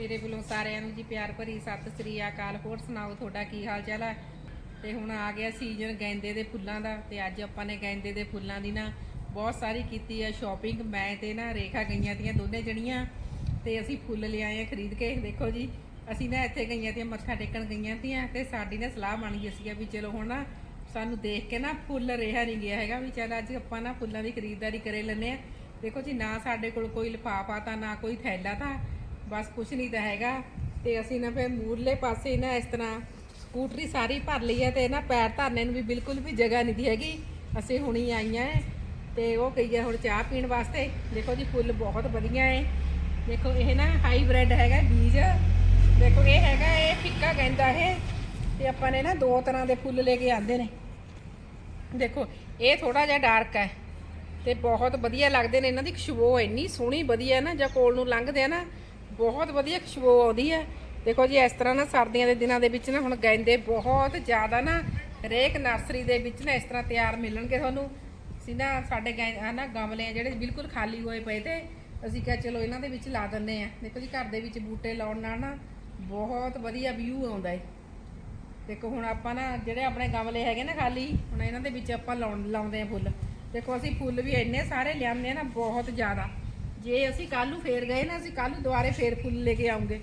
ਮੇਰੇ ਵੱਲੋਂ ਸਾਰਿਆਂ ਨੂੰ ਜੀ ਪਿਆਰ ਭਰੀ ਸਤਿ ਸ੍ਰੀ ਅਕਾਲ। ਹੋਰ ਸੁਣਾਓ, ਤੁਹਾਡਾ ਕੀ ਹਾਲ ਚਾਲ ਹੈ? ਤੇ ਹੁਣ ਆ ਗਿਆ ਸੀਜ਼ਨ ਗੈਂਦੇ ਦੇ ਫੁੱਲਾਂ ਦਾ ਤੇ ਅੱਜ ਆਪਾਂ ਨੇ ਗੈਂਦੇ ਦੇ ਫੁੱਲਾਂ ਦੀ ਨਾ ਬਹੁਤ ਸਾਰੀ ਕੀਤੀ ਆ ਸ਼ਾਪਿੰਗ ਮੈਂ ਤੇ ਨਾ ਰੇਖਾ ਗਈਆਂ ਤੀਆਂ ਦੋਨੇ ਜਣੀਆਂ ਤੇ ਅਸੀਂ ਫੁੱਲ ਲਿਆਏ ਆ ਖਰੀਦ ਕੇ। ਦੇਖੋ ਜੀ, ਅਸੀਂ ਨਾ ਇੱਥੇ ਗਈਆਂ ਤੀਆਂ, ਮੱਥਾ ਟੇਕਣ ਗਈਆਂ ਤੀਆਂ ਤੇ ਸਾਡੀ ਨਾ ਸਲਾਹ ਬਣ ਗਈ ਸੀਗਾ ਵੀ ਚਲੋ ਹੁਣ ਨਾ ਸਾਨੂੰ ਦੇਖ ਕੇ ਨਾ ਫੁੱਲ ਰਿਹਾ ਨਹੀਂ ਗਿਆ ਹੈਗਾ ਵੀ ਚੱਲ ਅੱਜ ਆਪਾਂ ਨਾ ਫੁੱਲਾਂ ਦੀ ਖਰੀਦਦਾਰੀ ਕਰੇ ਲੈਨੇ ਆ। ਦੇਖੋ ਜੀ, ਨਾ ਸਾਡੇ ਕੋਲ ਕੋਈ ਲਿਫਾਫਾ ਤਾਂ, ਨਾ ਕੋਈ ਥੈਲਾ ਤਾਂ ਬਸ ਕੁਛ ਨਹੀਂ ਤਾਂ ਹੈਗਾ। ਤੇ ਅਸੀਂ ਨਾ ਫਿਰ ਮੂਰਲੇ ਪਾਸੇ ਨਾ ਇਸ ਤਰ੍ਹਾਂ ਸਕੂਟਰੀ ਸਾਰੀ ਭਰ ਲਈ ਹੈ ਤੇ ਨਾ ਪੈਰ ਧਰਨੇ ਨੂੰ ਵੀ ਬਿਲਕੁਲ ਵੀ ਜਗ੍ਹਾ ਨਹੀਂ ਦੀ ਹੈਗੀ। ਅਸੀਂ ਹੁਣੀ ਆਈਆਂ ਹੈ ਤੇ ਉਹ ਗਈ ਹੈ ਹੁਣ ਚਾਹ ਪੀਣ ਵਾਸਤੇ। ਦੇਖੋ ਜੀ, ਫੁੱਲ ਬਹੁਤ ਵਧੀਆ ਹੈ ਦੇਖੋ, ਇਹ ਨਾ ਹਾਈਬ੍ਰਿਡ ਹੈਗਾ ਬੀਜ। ਦੇਖੋ, ਇਹ ਹੈਗਾ ਇਹ ਫਿੱਕਾ ਕਹਿੰਦਾ ਹੈ ਤੇ ਆਪਾਂ ਨੇ ਨਾ ਦੋ ਤਰ੍ਹਾਂ ਦੇ ਫੁੱਲ ਲੈ ਕੇ ਆਂਦੇ ਨੇ। ਦੇਖੋ, ਇਹ ਥੋੜਾ ਜਿਹਾ ਡਾਰਕ ਹੈ ਤੇ ਬਹੁਤ ਵਧੀਆ ਲੱਗਦੇ ਨੇ। ਇਹਨਾਂ ਦੀ ਖੁਸ਼ਬੂ ਇੰਨੀ ਸੋਹਣੀ ਵਧੀਆ ਨਾ ਜਾਂ ਕੋਲ ਨੂੰ ਲੰਘਦੇ ਆ ਨਾ ਬਹੁਤ ਵਧੀਆ ਖੁਸ਼ਬੂ ਆਉਂਦੀ ਹੈ। ਦੇਖੋ ਜੀ, ਇਸ ਤਰ੍ਹਾਂ ਨਾ ਸਰਦੀਆਂ ਦੇ ਦਿਨਾਂ ਦੇ ਵਿੱਚ ਨਾ ਹੁਣ ਗੈਂਦੇ ਬਹੁਤ ਜ਼ਿਆਦਾ ਨਾ ਹਰੇਕ ਨਰਸਰੀ ਦੇ ਵਿੱਚ ਨਾ ਇਸ ਤਰ੍ਹਾਂ ਤਿਆਰ ਮਿਲਣਗੇ ਤੁਹਾਨੂੰ। ਅਸੀਂ ਨਾ ਸਾਡੇ ਗੈਂ ਆ ਨਾ ਗਮਲੇ ਜਿਹੜੇ ਬਿਲਕੁਲ ਖਾਲੀ ਹੋਏ ਪਏ ਤੇ ਅਸੀਂ ਕਿਹਾ ਚਲੋ ਇਹਨਾਂ ਦੇ ਵਿੱਚ ਲਾ ਦਿੰਨੇ ਆ ਦੇਖੋ ਜੀ, ਘਰ ਦੇ ਵਿੱਚ ਬੂਟੇ ਲਾਉਣ ਨਾਲ ਨਾ ਬਹੁਤ ਵਧੀਆ ਵਿਊ ਆਉਂਦਾ ਏ ਦੇਖੋ ਹੁਣ ਆਪਾਂ ਨਾ ਜਿਹੜੇ ਆਪਣੇ ਗਮਲੇ ਹੈਗੇ ਨਾ ਖਾਲੀ, ਹੁਣ ਇਹਨਾਂ ਦੇ ਵਿੱਚ ਆਪਾਂ ਲਾਉਣ, ਲਾਉਂਦੇ ਆ ਫੁੱਲ। ਦੇਖੋ ਅਸੀਂ ਫੁੱਲ ਵੀ ਇੰਨੇ ਸਾਰੇ ਲਿਆਉਂਦੇ ਆ ਨਾ ਬਹੁਤ ਜ਼ਿਆਦਾ। ਜੇ ਅਸੀਂ ਕੱਲ ਨੂੰ ਫੇਰ ਗਏ ਨਾ, ਅਸੀਂ ਕੱਲ ਨੂੰ ਦੁਬਾਰੇ ਫੇਰ ਫੁੱਲ ਲੈ ਕੇ ਆਉਂਗੇ।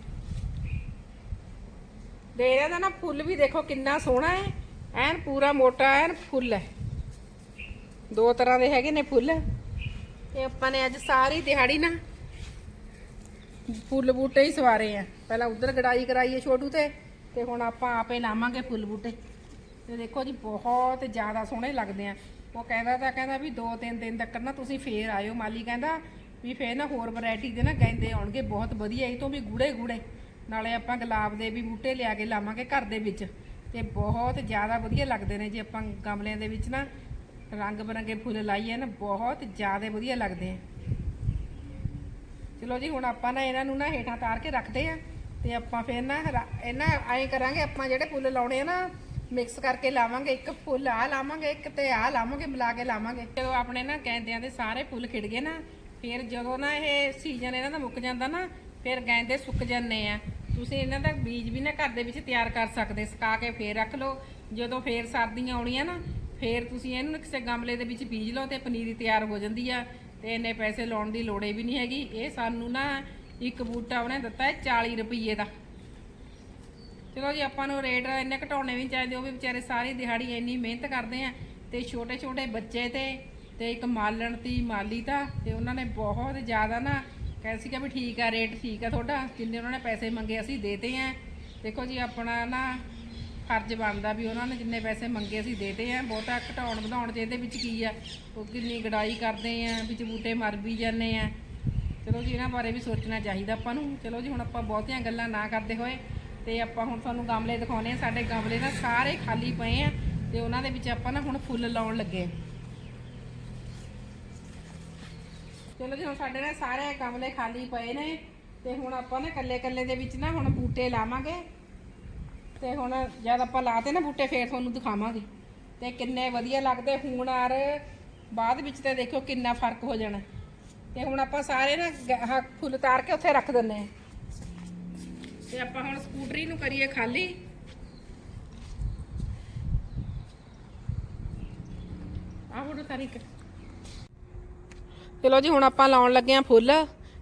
ਦੇ ਇਹਨਾਂ ਦਾ ਨਾ ਫੁੱਲ ਵੀ ਦੇਖੋ ਕਿੰਨਾ ਸੋਹਣਾ ਹੈ। ਐਨ ਪੂਰਾ ਮੋਟਾ, ਐਨ ਫੁੱਲ ਹੈ। ਦੋ ਤਰ੍ਹਾਂ ਦੇ ਹੈਗੇ ਨੇ ਫੁੱਲ। ਤੇ ਆਪਾਂ ਨੇ ਅੱਜ ਸਾਰੀ ਦਿਹਾੜੀ ਨਾ ਫੁੱਲ ਬੂਟੇ ਹੀ ਸਵਾਰੇ ਆ। ਪਹਿਲਾਂ ਉਧਰ ਗੜਾਈ ਕਰਾਈ ਹੈ ਛੋਟੂ ਤੇ ਤੇ ਹੁਣ ਆਪਾਂ ਆਪੇ ਲਾਵਾਂਗੇ ਫੁੱਲ ਬੂਟੇ। ਤੇ ਦੇਖੋ ਜੀ, ਬਹੁਤ ਜ਼ਿਆਦਾ ਸੋਹਣੇ ਲੱਗਦੇ ਆ। ਉਹ ਕਹਿੰਦਾ ਤਾਂ ਕਹਿੰਦਾ ਵੀ 2-3 ਦਿਨ ਤੱਕ ਨਾ ਤੁਸੀਂ ਫੇਰ ਆਇਓ। ਮਾਲੀ ਕਹਿੰਦਾ ਵੀ ਫੇਰ ਨਾ ਹੋਰ ਵੈਰਾਈਟੀ ਦੇ ਨਾ ਗੈਂਦੇ ਆਉਣਗੇ, ਬਹੁਤ ਵਧੀਆ, ਇਹ ਤੋਂ ਵੀ ਗੂੜੇ ਗੂੜੇ। ਨਾਲੇ ਆਪਾਂ ਗੁਲਾਬ ਦੇ ਵੀ ਬੂਟੇ ਲਿਆ ਕੇ ਲਾਵਾਂਗੇ ਘਰ ਦੇ ਵਿੱਚ। ਤੇ ਬਹੁਤ ਜ਼ਿਆਦਾ ਵਧੀਆ ਲੱਗਦੇ ਨੇ ਜੇ ਆਪਾਂ ਗਮਲਿਆਂ ਦੇ ਵਿੱਚ ਨਾ ਰੰਗ ਬਰੰਗੇ ਫੁੱਲ ਲਾਈਏ ਨਾ, ਬਹੁਤ ਜ਼ਿਆਦਾ ਵਧੀਆ ਲੱਗਦੇ ਆ। ਚਲੋ ਜੀ, ਹੁਣ ਆਪਾਂ ਨਾ ਇਹਨਾਂ ਨੂੰ ਨਾ ਹੇਠਾਂ ਤਾਰ ਕੇ ਰੱਖਦੇ ਆ ਤੇ ਆਪਾਂ ਫਿਰ ਨਾ ਰ- ਇਹਨਾਂ ਐਂ ਕਰਾਂਗੇ, ਆਪਾਂ ਜਿਹੜੇ ਫੁੱਲ ਲਾਉਣੇ ਆ ਨਾ, ਮਿਕਸ ਕਰਕੇ ਲਾਵਾਂਗੇ, ਇੱਕ ਫੁੱਲ ਆ ਲਾਵਾਂਗੇ, ਇੱਕ ਤੇ ਆ ਲਾਵਾਂਗੇ, ਮਿਲਾ ਕੇ ਲਾਵਾਂਗੇ। ਜਦੋਂ ਆਪਣੇ ਨਾ ਗੈਂਦਿਆਂ ਦੇ ਸਾਰੇ ਫੁੱਲ ਖਿੜ ਗਏ ਨਾ ਫਿਰ ਜਦੋਂ ਨਾ ਇਹ ਸੀਜ਼ਨ ਇਹਨਾਂ ਦਾ ਮੁੱਕ ਜਾਂਦਾ ਨਾ, ਫਿਰ ਗੈਂਦੇ ਸੁੱਕ ਜਾਂਦੇ ਆ। ਤੁਸੀਂ ਇਹਨਾਂ ਦਾ ਬੀਜ ਵੀ ਨਾ ਘਰ ਦੇ ਵਿੱਚ ਤਿਆਰ ਕਰ ਸਕਦੇ, ਸੁਕਾ ਕੇ ਫੇਰ ਰੱਖ ਲਓ। ਜਦੋਂ ਫੇਰ ਸਰਦੀਆਂ ਆਉਣੀਆਂ ਨਾ, ਫੇਰ ਤੁਸੀਂ ਇਹਨੂੰ ਕਿਸੇ ਗਮਲੇ ਦੇ ਵਿੱਚ ਬੀਜ ਲਓ ਤੇ ਪਨੀਰੀ ਤਿਆਰ ਹੋ ਜਾਂਦੀ ਆ ਤੇ ਇੰਨੇ ਪੈਸੇ ਲਾਉਣ ਦੀ ਲੋੜ ਹੀ ਵੀ ਨਹੀਂ ਹੈਗੀ। ਇਹ ਸਾਨੂੰ ਨਾ ਇੱਕ ਬੂਟਾ ਉਹਨੇ ਦਿੱਤਾ ਹੈ 40 ਰੁਪਏ ਦਾ। ਚਲੋ ਜੀ, ਆਪਾਂ ਨੂੰ ਰੇਟ ਇੰਨੇ ਘਟਾਉਣੇ ਵੀ ਨੀ ਚਾਹੀਦੇ, ਉਹ ਵੀ ਵਿਚਾਰੇ ਸਾਰੀ ਦਿਹਾੜੀ ਇੰਨੀ ਮਿਹਨਤ ਕਰਦੇ ਆ ਤੇ ਛੋਟੇ ਛੋਟੇ ਬੱਚੇ ਤੇ ਤੇ ਇੱਕ ਮਾਲਣ ਤੀ ਮਾਲੀ ਤਾਂ, ਤੇ ਉਹਨਾਂ ਨੇ ਬਹੁਤ ਜ਼ਿਆਦਾ ਨਾ ਕਹਿ ਸੀਗਾ ਵੀ ਠੀਕ ਆ ਰੇਟ ਠੀਕ ਆ ਤੁਹਾਡਾ, ਜਿੰਨੇ ਉਹਨਾਂ ਨੇ ਪੈਸੇ ਮੰਗੇ ਅਸੀਂ ਦੇਤੇ ਆ। ਦੇਖੋ ਜੀ, ਆਪਣਾ ਨਾ ਫਰਜ਼ ਬਣਦਾ ਵੀ ਉਹਨਾਂ ਨੇ ਜਿੰਨੇ ਪੈਸੇ ਮੰਗੇ ਅਸੀਂ ਦੇਤੇ ਆ। ਬਹੁਤਾ ਘਟਾਉਣ ਵਧਾਉਣ ਚ ਇਹਦੇ ਵਿੱਚ ਕੀ ਆ, ਉਹ ਕਿੰਨੀ ਗੜਾਈ ਕਰਦੇ ਆ, ਵਿੱਚ ਬੂਟੇ ਮਰ ਵੀ ਜਾਂਦੇ ਆ। ਚਲੋ ਜੀ, ਇਹਨਾਂ ਬਾਰੇ ਵੀ ਸੋਚਣਾ ਚਾਹੀਦਾ ਆਪਾਂ ਨੂੰ। ਚਲੋ ਜੀ, ਹੁਣ ਆਪਾਂ ਬਹੁਤੀਆਂ ਗੱਲਾਂ ਨਾ ਕਰਦੇ ਹੋਏ, ਤੇ ਆਪਾਂ ਹੁਣ ਤੁਹਾਨੂੰ ਗਮਲੇ ਦਿਖਾਉਣੇ ਆ। ਸਾਡੇ ਗਮਲੇ ਨਾ ਸਾਰੇ ਖਾਲੀ ਪਏ ਆ, ਤੇ ਉਹਨਾਂ ਦੇ ਵਿੱਚ ਆਪਾਂ ਨਾ ਹੁਣ ਫੁੱਲ ਲਾਉਣ ਲੱਗੇ ਆ। ਚਲੋ ਜੀ ਹੁਣ ਸਾਡੇ ਨਾ ਸਾਰੇ ਗਮਲੇ ਖਾਲੀ ਪਏ ਨੇ ਤੇ ਹੁਣ ਆਪਾਂ ਨਾ ਕੱਲੇ ਕੱਲੇ ਦੇ ਵਿੱਚ ਨਾ ਹੁਣ ਬੂਟੇ ਲਾਵਾਂਗੇ। ਤੇ ਹੁਣ ਜਦ ਆਪਾਂ ਲਾਤੇ ਨਾ ਬੂਟੇ, ਫੇਰ ਤੁਹਾਨੂੰ ਦਿਖਾਵਾਂਗੇ। ਤੇ ਕਿੰਨੇ ਵਧੀਆ ਲੱਗਦੇ। ਹੁਣ ਆਰ ਬਾਅਦ ਵਿੱਚ ਤੇ ਦੇਖੋ ਕਿੰਨਾ ਫ਼ਰਕ ਹੋ ਜਾਣਾ। ਤੇ ਹੁਣ ਆਪਾਂ ਸਾਰੇ ਨਾ ਗ- ਆਹ ਫੁੱਲ ਤਾਰ ਕੇ ਉੱਥੇ ਰੱਖ ਦਿੰਨੇ ਆ ਤੇ ਆਪਾਂ ਹੁਣ ਸਕੂਟਰੀ ਨੂੰ ਕਰੀਏ ਖਾਲੀ। ਆਹ ਫੋਟੋ ਤਾਰੀਖ ਚਲੋ ਜੀ, ਹੁਣ ਆਪਾਂ ਲਾਉਣ ਲੱਗੇ ਆ ਫੁੱਲ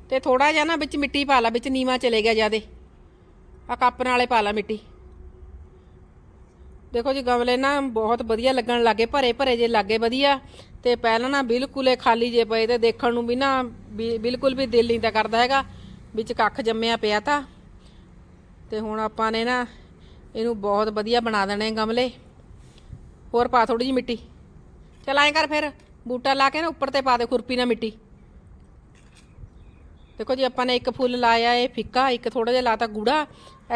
ਤੇ ਥੋੜਾ ਜਿਹਾ ਨਾ ਵਿੱਚ ਮਿੱਟੀ ਪਾ ਲਾ, ਵਿੱਚ ਨੀਵਾ ਚਲੇ ਗਿਆ ਜਿਆਦੇ। ਆ ਕੱਪ ਨਾਲੇ ਪਾ ਲਾ ਮਿੱਟੀ। ਦੇਖੋ ਜੀ, ਗਮਲੇ ਨਾ ਬਹੁਤ ਵਧੀਆ ਲੱਗਣ ਲੱਗੇ ਭਰੇ ਭਰੇ ਜੇ ਲੱਗੇ ਵਧੀਆ ਤੇ ਪਹਿਲਾਂ ਨਾ ਬਿਲਕੁਲ ਇਹ ਖਾਲੀ ਜੇ ਪਏ ਤੇ ਦੇਖਣ ਨੂੰ ਵੀ ਨਾ ਵੀ ਬਿਲਕੁਲ ਵੀ ਦਿਲ ਨਹੀਂ ਤਾਂ ਕਰਦਾ ਹੈਗਾ, ਵਿੱਚ ਕੱਖ ਜੰਮਿਆ ਪਿਆ ਤਾਂ। ਤੇ ਹੁਣ ਆਪਾਂ ਨੇ ਨਾ ਇਹਨੂੰ ਬਹੁਤ ਵਧੀਆ ਬਣਾ ਦੇਣੇ ਗਮਲੇ। ਹੋਰ ਪਾ ਥੋੜੀ ਜਿਹੀ ਮਿੱਟੀ। ਚਲ ਐਂ ਕਰ ਫਿਰ। ਬੂਟਾ ਲਾ ਕੇ ਨਾ ਉੱਪਰ ਤੇ ਪਾ ਦੇ ਖੁਰਪੀ ਨਾਲ ਮਿੱਟੀ। ਦੇਖੋ ਜੀ, ਆਪਾਂ ਨੇ ਇੱਕ ਫੁੱਲ ਲਾਇਆ, ਇਹ ਫਿੱਕਾ, ਇੱਕ ਥੋੜਾ ਜਿਹਾ ਲਾਤਾ ਗੂੜਾ।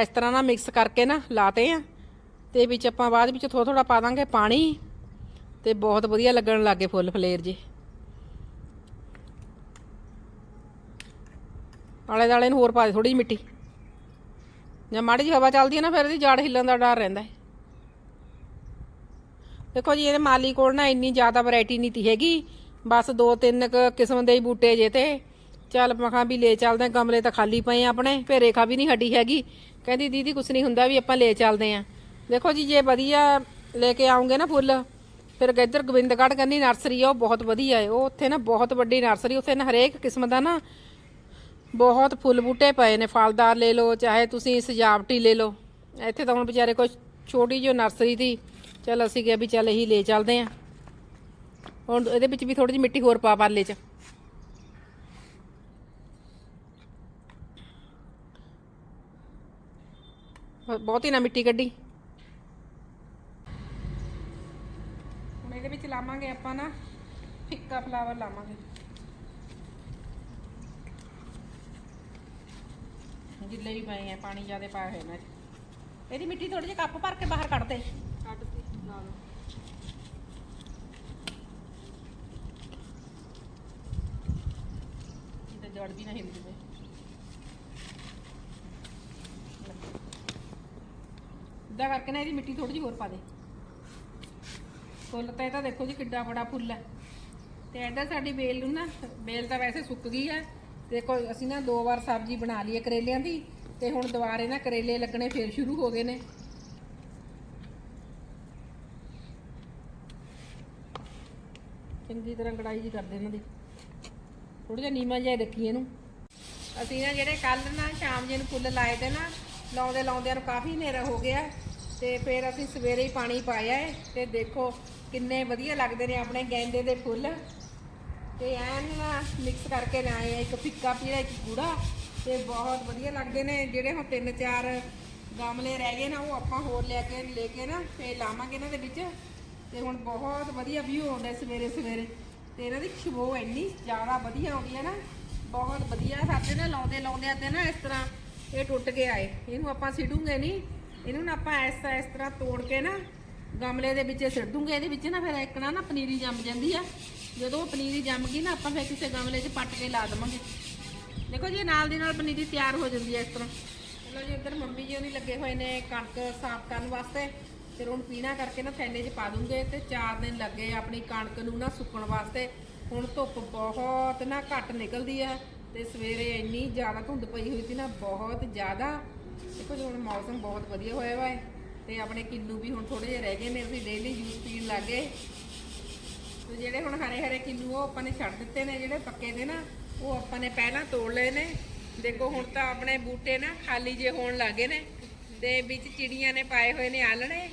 ਇਸ ਤਰ੍ਹਾਂ ਨਾਲ ਮਿਕਸ ਕਰਕੇ ਨਾ ਲਾਤੇ ਆ। ਤੇ ਵਿੱਚ ਆਪਾਂ ਬਾਅਦ ਵਿੱਚ ਥੋੜਾ ਥੋੜਾ ਪਾ ਦਾਂਗੇ ਪਾਣੀ। ਤੇ ਬਹੁਤ ਵਧੀਆ ਲੱਗਣ ਲੱਗੇ ਫੁੱਲ ਫਲੇਰ ਜੇ। ਆਲੇ ਦਾਲੇ ਨੂੰ ਹੋਰ ਪਾ ਦੇ ਥੋੜੀ ਜਿਹੀ ਮਿੱਟੀ। ਜਾਂ ਮਾੜੀ ਜਿਹੀ ਹਵਾ ਚੱਲਦੀ ਹੈ ਨਾ, ਫਿਰ ਇਹਦੀ ਜੜ ਹਿੱਲਣ ਦਾ ਡਰ ਰਹਿੰਦਾ ਹੈ। ਦੇਖੋ ਜੀ, ਇਹਦੇ ਮਾਲੀ ਕੋਲ ਨਾ ਇੰਨੀ ਜ਼ਿਆਦਾ ਵੈਰਾਈਟੀ ਨਹੀਂ ਤੀ ਹੈਗੀ। ਬਸ ਦੋ ਤਿੰਨ ਕੁ ਕਿਸਮ ਦੇ ਹੀ ਬੂਟੇ ਜੇ ਤੇ। ਚੱਲ ਮਖਾਂ ਵੀ ਲੈ ਚੱਲਦੇ ਆਂ ਗਮਲੇ ਤਾਂ ਖਾਲੀ ਪਏ ਆ ਆਪਣੇ ਫੇ ਰੇਖਾ ਵੀ ਨਹੀਂ ਹੱਡੀ ਹੈਗੀ। ਕਹਿੰਦੀ, ਦੀਦੀ ਕੁਛ ਨਹੀਂ ਹੁੰਦਾ, ਵੀ ਆਪਾਂ ਲੈ ਚੱਲਦੇ ਆਂ ਦੇਖੋ ਜੀ, ਜੇ ਵਧੀਆ ਲੈ ਕੇ ਆਉਂਗੇ ਨਾ ਫੁੱਲ, ਫਿਰ ਇੱਧਰ ਗੋਬਿੰਦਗੜ੍ਹ ਕੰਨੀ ਨਰਸਰੀ ਆ, ਉਹ ਬਹੁਤ ਵਧੀਆ ਹੈ। ਉਹ ਉੱਥੇ ਨਾ ਬਹੁਤ ਵੱਡੀ ਨਰਸਰੀ ਉੱਥੇ ਨਾ ਹਰੇਕ ਕਿਸਮ ਦਾ ਨਾ ਬਹੁਤ ਫੁੱਲ ਬੂਟੇ ਪਏ ਨੇ। ਫਲਦਾਰ ਲੈ ਲਓ, ਚਾਹੇ ਤੁਸੀਂ ਸਜਾਵਟੀ ਲੈ ਲਓ। ਇੱਥੇ ਤਾਂ ਹੁਣ ਵਿਚਾਰੇ ਕੋਈ ਛੋਟੀ ਜਿਹੀ ਨਰਸਰੀ ਦੀ ਚਲ ਅਸੀਂ ਕਿਹਾ ਵੀ ਚੱਲ ਇਹੀ ਲੈ ਚੱਲਦੇ ਆਂ। ਹੁਣ ਇਹਦੇ ਵਿੱਚ ਵੀ ਥੋੜੀ ਜਿਹੀ ਮਿੱਟੀ ਹੋਰ ਪਾ ਪਾਲੇ ਚ। ਬਹੁਤੀ ਨਾ ਮਿੱਟੀ ਕੱਢੀ। ਹੁਣ ਇਹਦੇ ਵਿੱਚ ਲਾਵਾਂਗੇ ਆਪਾਂ ਨਾ ਫਿੱਕਾ ਫਲਾਵਰ ਲਾਵਾਂਗੇ। ਜਿੱਲੇ ਵੀ ਪਏ ਆ, ਪਾਣੀ ਜ਼ਿਆਦਾ ਪਾਇਆ ਹੋਇਆ ਇਹਨਾਂ 'ਚ। ਇਹਦੀ ਮਿੱਟੀ ਥੋੜੀ ਜਿਹੀ ਕੱਪ ਭਰ ਕੇ ਬਾਹਰ ਕੱਢ ਦੇ। ਤਾਂ ਜੜ ਨਾ ਹਿੱਲ ਜਵੇ ਇਦਾਂ ਕਰਕੇ ਨਾ ਇਹਦੀ ਮਿੱਟੀ ਥੋੜੀ ਜਿਹੀ ਹੋਰ ਪਾ ਦੇ। ਫੁੱਲ ਤਾਂ ਇਹ ਤਾਂ ਦੇਖੋ ਜੀ ਕਿੱਡਾ ਬੜਾ ਫੁੱਲ ਹੈ। ਤੇ ਐਡਾ ਸਾਡੀ ਬੇਲ ਨੂੰ ਨਾ, ਬੇਲ ਤਾਂ ਵੈਸੇ ਸੁੱਕ ਗਈ ਹੈ। ਦੇਖੋ, ਅਸੀਂ ਨਾ ਦੋ ਵਾਰ ਸਬਜ਼ੀ ਬਣਾ ਲਈ ਹੈ ਕਰੇਲਿਆਂ ਦੀ। ਤੇ ਹੁਣ ਦੁਬਾਰੇ ਨਾ ਕਰੇਲੇ ਲੱਗਣੇ ਫੇਰ ਸ਼ੁਰੂ ਹੋ ਗਏ ਨੇ। ਚੰਗੀ ਤਰ੍ਹਾਂ ਕੜਾਈ ਜੀ ਕਰਦੇ ਇਹਨਾਂ ਦੀ। ਥੋੜਾ ਜਿਹਾ ਨੀਮਾ ਜਿਹਾ ਰੱਖੀ ਇਹਨੂੰ। ਅਸੀਂ ਨਾ ਜਿਹੜੇ ਕੱਲ ਨਾ ਸ਼ਾਮ ਜੇ ਨੂੰ ਫੁੱਲ ਲਾਏ ਤੇ ਨਾ, ਲਾਉਂਦੇ ਲਾਉਂਦਿਆਂ ਨੂੰ ਕਾਫੀ ਹਨੇਰਾ ਹੋ ਗਿਆ। ਤੇ ਫਿਰ ਅਸੀਂ ਸਵੇਰੇ ਹੀ ਪਾਣੀ ਪਾਇਆ ਹੈ ਤੇ ਦੇਖੋ ਕਿੰਨੇ ਵਧੀਆ ਲੱਗਦੇ ਨੇ ਆਪਣੇ ਗੈਂਦੇ ਦੇ ਫੁੱਲ। ਤੇ ਐਨ ਨਾ ਮਿਕਸ ਕਰਕੇ ਲਾਏ ਆ ਇੱਕ ਫਿੱਕਾ ਪੀਲਾ ਇੱਕ ਗੂੜਾ ਤੇ ਬਹੁਤ ਵਧੀਆ ਲੱਗਦੇ ਨੇ। ਜਿਹੜੇ ਹੁਣ ਤਿੰਨ ਚਾਰ ਗਮਲੇ ਰਹਿ ਗਏ ਨਾ, ਉਹ ਆਪਾਂ ਹੋਰ ਲੈ ਕੇ ਲੈ ਕੇ ਨਾ ਫੇਰ ਲਾਵਾਂਗੇ ਇਹਨਾਂ ਦੇ ਵਿੱਚ। ਤੇ ਹੁਣ ਬਹੁਤ ਵਧੀਆ ਵਿਊ ਆਉਂਦਾ ਸਵੇਰੇ ਸਵੇਰੇ। ਤੇ ਇਹਨਾਂ ਦੀ ਖੁਸ਼ਬੂ ਇੰਨੀ ਜ਼ਿਆਦਾ ਵਧੀਆ ਆਉਂਦੀ ਹੈ ਨਾ, ਬਹੁਤ ਵਧੀਆ ਸਾਡੇ ਨਾ ਲਾਉਂਦੇ ਲਾਉਂਦੇ ਤੇ ਨਾ ਇਸ ਤਰ੍ਹਾਂ ਇਹ ਟੁੱਟ ਕੇ ਆਏ ਇਹਨੂੰ ਆਪਾਂ ਸਿੱਟੂਗੇ ਨਹੀਂ, ਇਹਨੂੰ ਨਾ ਆਪਾਂ ਇਸ ਤਰ੍ਹਾਂ ਇਸ ਤਰ੍ਹਾਂ ਤੋੜ ਕੇ ਨਾ ਗਮਲੇ ਦੇ ਵਿੱਚ ਸਿੱਟ ਦੂੰਗੇ ਇਹਦੇ ਵਿੱਚ ਨਾ ਫਿਰ ਇੱਕ ਨਾ ਨਾ ਪਨੀਰੀ ਜੰਮ ਜਾਂਦੀ ਆ। ਜਦੋਂ ਉਹ ਪਨੀਰੀ ਜੰਮ ਗਈ ਨਾ ਆਪਾਂ ਫਿਰ ਕਿਸੇ ਗਮਲੇ 'ਚ ਪੱਟ ਕੇ ਲਾ ਦੇਵਾਂਗੇ। ਦੇਖੋ ਜੀ ਨਾਲ ਦੀ ਨਾਲ ਪਨੀਰੀ ਤਿਆਰ ਹੋ ਜਾਂਦੀ ਹੈ ਇਸ ਤਰ੍ਹਾਂ। ਚਲੋ ਜੀ, ਇੱਧਰ ਮੰਮੀ ਜੀ ਉਹਨੀ ਲੱਗੇ ਹੋਏ ਨੇ ਕਣਕ ਸਾਫ਼ ਕਰਨ ਵਾਸਤੇ। ਫਿਰ ਹੁਣ ਪੀਣਾ ਕਰਕੇ ਨਾ ਥੈਲੇ 'ਚ ਪਾ ਦੂੰਗੇ ਤੇ 4 ਦਿਨ ਲੱਗੇ ਆਪਣੀ ਕਣਕ ਨੂੰ ਨਾ ਸੁੱਕਣ ਵਾਸਤੇ। ਹੁਣ ਧੁੱਪ ਬਹੁਤ ਨਾ ਘੱਟ ਨਿਕਲਦੀ ਆ ਤੇ ਸਵੇਰੇ ਇੰਨੀ ਜ਼ਿਆਦਾ ਧੁੰਦ ਪਈ ਹੋਈ ਸੀ ਨਾ, ਬਹੁਤ ਜ਼ਿਆਦਾ। ਦੇਖੋ ਜੀ, ਹੁਣ ਮੌਸਮ ਬਹੁਤ ਵਧੀਆ ਹੋਇਆ ਵਾ ਹੈ ਤੇ ਆਪਣੇ ਕਿੰਨੂ ਵੀ ਹੁਣ ਥੋੜੇ ਜਿਹੇ ਰਹਿ ਗਏ ਨੇ, ਅਸੀਂ ਡੇਲੀ ਜੂਸ ਪੀਣ ਲੱਗੇ ਤੇ ਜਿਹੜੇ ਹੁਣ ਹਰੇ ਹਰੇ ਕਿੰਨੂ ਉਹ ਆਪਾਂ ਨੇ ਛੱਡ ਦਿੱਤੇ ਨੇ, ਜਿਹੜੇ ਪੱਕੇ ਦੇ ਨਾ, ਉਹ ਆਪਾਂ ਨੇ ਪਹਿਲਾਂ ਤੋੜ ਲਏ ਨੇ। ਦੇਖੋ ਹੁਣ ਤਾਂ ਆਪਣੇ ਬੂਟੇ ਨਾ ਖਾਲੀ ਜੇ ਹੋਣ ਲੱਗੇ ਨੇ। ਤੇ ਵਿੱਚ ਚਿੜੀਆਂ ਨੇ ਪਾਏ ਹੋਏ ਨੇ ਆਲਣੇ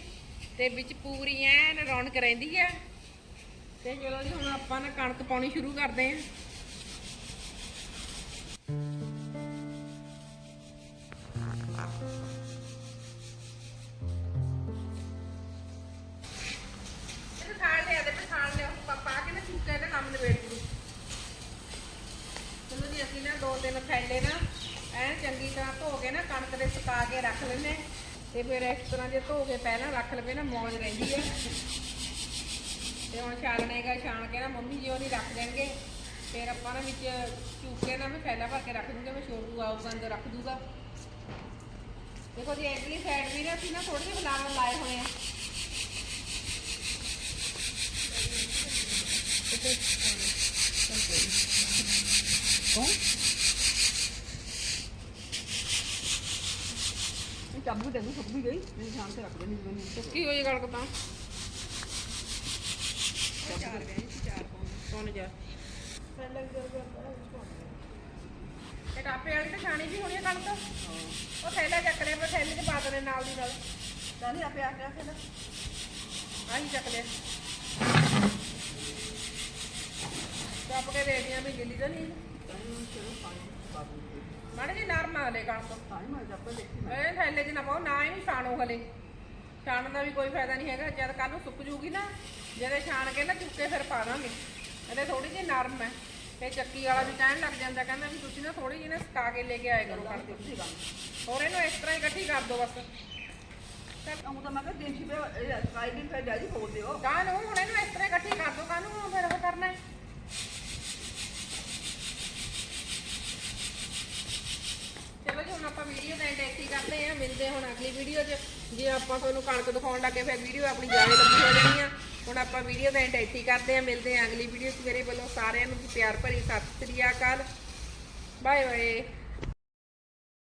ਤੇ ਵਿੱਚ ਪੂਰੀ ਐਨ ਰੌਣਕ ਰਹਿੰਦੀ ਆ। ਤੇ ਚਲੋ ਜੀ, ਹੁਣ ਆਪਾਂ ਨਾ ਕਣਕ ਪਾਉਣੀ ਸ਼ੁਰੂ ਕਰਦੇ ਆਂ। ਤਰ੍ਹਾਂ ਧੋ ਕੇ ਨਾ ਕਣਕ ਦੇ ਸੁਕਾ ਕੇ ਰੱਖ ਲੈਨੇ ਤੇ ਫਿਰ ਇਸ ਤਰ੍ਹਾਂ ਜੇ ਧੋ ਕੇ ਪਹਿਲਾਂ ਰੱਖ ਲਵੇ ਨਾ, ਮੌਜ ਰਹਿੰਦੀ ਹੈ। ਤੇ ਹੁਣ ਛਾਣਨੇਗਾ ਛਾਣ ਕੇ ਨਾ ਮੰਮੀ ਜੀ ਉਹਦੀ ਰੱਖ ਦੇਣਗੇ। ਫਿਰ ਆਪਾਂ ਨਾ ਵਿੱਚ ਚੂਕੇ ਨਾ ਮੈਂ ਥੈਲਾ ਭਰ ਕੇ ਰੱਖ ਦੂੰਗਾ ਮੈਂ ਛੋਟੂ ਆਊਗਾ, ਅੰਦਰ ਰੱਖ ਦੂਗਾ। ਦੇਖੋ ਜੀ ਇਡਲੀ ਸਾਈਡ ਵੀ ਨਾ ਅਸੀਂ ਨਾ ਥੋੜੇ ਜਿਹੇ ਫਲਾਵਰ ਲਾਏ ਹੋਏ ਆ। ਕੌਣ? ਚਾਬੂ ਤੈਨੂੰ ਸੁੱਕ ਵੀ ਗਈ। ਨਹੀਂ ਸ਼ਾਮ ਤੇ ਰੱਖ ਦੇਣੀ ਮੈਨੂੰ ਸੁੱਕੀ ਹੋਈ ਗਲਕ ਤਾਂ? ਚਾਰ ਗਏ ਚਾਰ ਪਾਉਂ ਕੌਣ ਜਾ ਇਹ ਟਾਪੇ ਵਾਲੀ ਤਾਂ ਛਾਣੀ ਵੀ ਹੋਣੀ ਆ ਕਣਕ ਉਹ ਥੈਲਾ ਚੱਕ ਲਿਆ ਮੈਂ ਥੈਲੇ 'ਚ ਪਾ ਦਨੇ ਨਾਲ ਦੀ ਨਾਲ। ਕਹਿੰਦੇ ਆਪੇ ਆ ਗਿਆ ਫਿਰ ਆਹੀ ਚੱਕ ਲਿਆ। ਚੱਪ ਕੇ ਦੇਖਦੇ ਆ ਵੀ ਗਿੱਲੀ ਤਾਂ ਨਹੀਂ। ਚਲੋ ਪਾਣੀ ਬਾਬੂ ਦੇ ਮਾੜੇ ਜੀ ਨਰਮ ਆ ਲੈ ਕਣਕ। ਪਾਣੀ ਮੈਂ ਜੱਪ ਦੇਖੀ ਇਹ ਥੈਲੇ 'ਚ ਨਾ ਪਾਓ ਨਾ ਇਹਨੂੰ ਛਾਣੋ ਹਲੇ। ਛਾਣਨ ਦਾ ਵੀ ਕੋਈ ਫਾਇਦਾ ਨਹੀਂ ਹੈਗਾ ਜਦ ਕੱਲ ਨੂੰ ਸੁੱਕ ਜੂਗੀ ਨਾ ਜਦੇ ਛਾਣ ਕੇ ਨਾ ਚੁੱਕੇ ਫਿਰ ਪਾ ਦਾਂਗੇ। ਇਹਦੇ ਥੋੜੀ ਜਿਹੀ ਨਰਮ ਹੈ। ਤੇ ਚੱਕੀ ਵਾਲਾ ਵੀ ਕਹਿਣ ਲੱਗ ਜਾਂਦਾ ਕਹਿੰਦਾ ਵੀ ਤੁਸੀਂ ਨਾ ਥੋੜੀ ਜਿਹੀ ਨਾ ਸੁਕਾ ਕੇ ਲੈ ਕੇ ਆਏ ਕਰੋ ਕਣਕ। ਤੁਸੀਂ ਕੰਮ ਹੋਰ ਇਹਨੂੰ ਇਸ ਤਰ੍ਹਾਂ ਹੀ ਇਕੱਠੀ ਕਰ ਦਿਓ ਬਸ। ਉਹ ਤਾਂ ਮੈਂ ਕਿਹਾ ਦਿਨ ਛਿਪੇ ਕਾਈ ਦਿਨ ਫਿਰ ਡੈਡੀ ਖੋਲ ਦਿਓ। ਕਾਹ ਨੂੰ ਹੁਣ ਇਹਨੂੰ ਇਸ ਤਰ੍ਹਾਂ ਇਕੱਠੀ ਕਰ ਦਿਓ ਕਾਹਨੂੰ ਫਿਰ ਉਹ ਕਰਨਾ ਹੈ ਚਲੋ ਜੀ ਹੁਣ ਆਪਾਂ ਵੀਡੀਓ ਦਾ ਐਂਡ ਇੱਥੇ ਕਰਦੇ ਆ ਮਿਲਦੇ ਹੁਣ ਅਗਲੀ ਵੀਡੀਓ 'ਚ। ਜੇ ਆਪਾਂ ਤੁਹਾਨੂੰ ਕਣਕ ਦਿਖਾਉਣ ਲੱਗੇ, ਫਿਰ ਵੀਡੀਓ ਆਪਣੀ ਜ਼ਿਆਦਾ ਲੰਬੀ ਹੋ ਜਾਣੀ ਆ। ਹੁਣ ਆਪਾਂ ਵੀਡੀਓ ਦਾ ਐਂਡ ਇੱਥੇ ਕਰਦੇ ਆ ਮਿਲਦੇ ਆ ਅਗਲੀ ਵੀਡੀਓ 'ਚ। ਮੇਰੇ ਵੱਲੋਂ ਸਾਰਿਆਂ ਨੂੰ ਪਿਆਰ ਭਰੀ ਸਤਿ ਸ੍ਰੀ ਅਕਾਲ। Bye bye